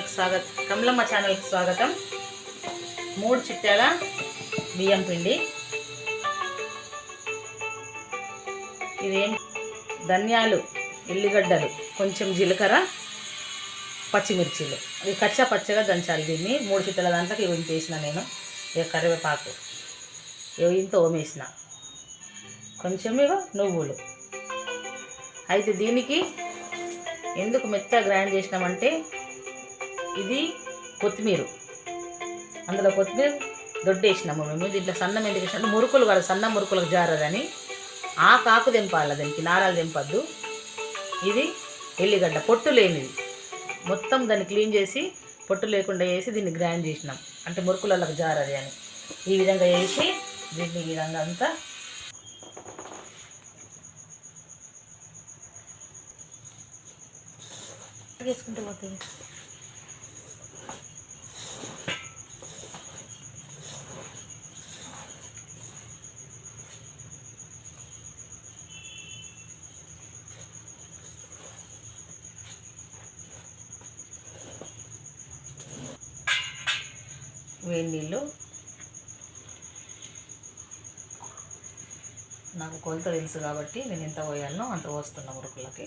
స్వాగతం. కమలమ్మ ఛానల్కి స్వాగతం. మూడు చిట్టాల బియ్యం పిండి. ఇదేం ధనియాలు ఎల్లిగడ్డలు కొంచెం జీలకర్ర పచ్చిమిర్చిలు. ఇవి కచ్చా పచ్చగా దంచాలి దీన్ని. మూడు చిట్టల దాంట్లోకి ఇవి వేసిన నేను. ఇక కరివేపాకు. ఇవి ఇంత ఓమేసిన. కొంచెం ఇక నువ్వులు. అయితే దీనికి ఎందుకు మెత్తగా గ్రైండ్ చేసినామంటే ఇది కొత్తిమీర. అందులో కొత్తిమీర దొడ్డేసినాము మేము. దీంట్లో సన్నం ఎందుకు వేసినట్టు మురుకులు కాదు సన్న మురుకులకు జారదని. ఆ కాకు తెంపాలి దానికి నారాలు తెంపద్దు. ఇది ఎల్లిగడ్డ పొట్టు లేనిది. మొత్తం దాన్ని క్లీన్ చేసి పొట్టు లేకుండా వేసి దీన్ని గ్రైండ్ చేసినాం. అంటే మురుకులకు జారది అని. ఈ విధంగా వేసి దీన్ని ఈ విధంగా అంతా వేసుకుంటూ పోతుంది వేడి నీళ్ళు. నాకు కొలత తెలుసు కాబట్టి నేను ఎంత పోయాలనో అంత పోస్తున్నా మురుకులకి.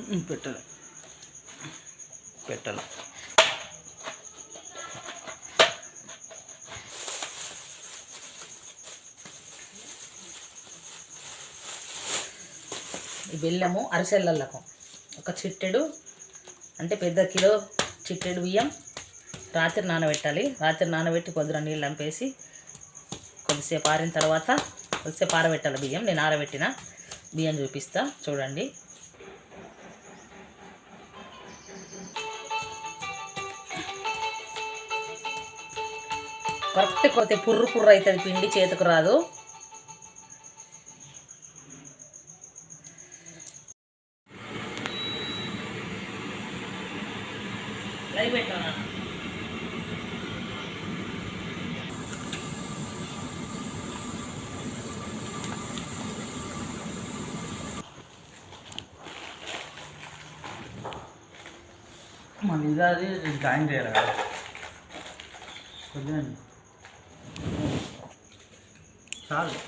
పెట్టాల. పెట్టాల. ఈ బెల్లము అరిసెళ్ళకు ఒక చిట్టెడు అంటే పెద్ద కిలో చిట్టెడు బియ్యం రాత్రి నానబెట్టాలి. రాత్రి నానబెట్టి పొద్దున నీళ్ళు అంపేసి కొద్దిసేపు ఆరిన తర్వాత కొద్దిసేపు ఆరబెట్టాలి బియ్యం. నేను ఆరబెట్టిన బియ్యం చూపిస్తా చూడండి. కరెక్ట్ కొడితే పుర్రు పుర్రు అవుతుంది పిండి చేతికి రాదు. మళ్ళీ ఇది అది జాయిన్ చేయాలి కదా. కొద్దిగా చాలు.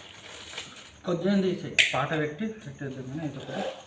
కొద్దిగా తీసేయి పాట పెట్టి పెట్టేద్దామని అయితే ఒకటి.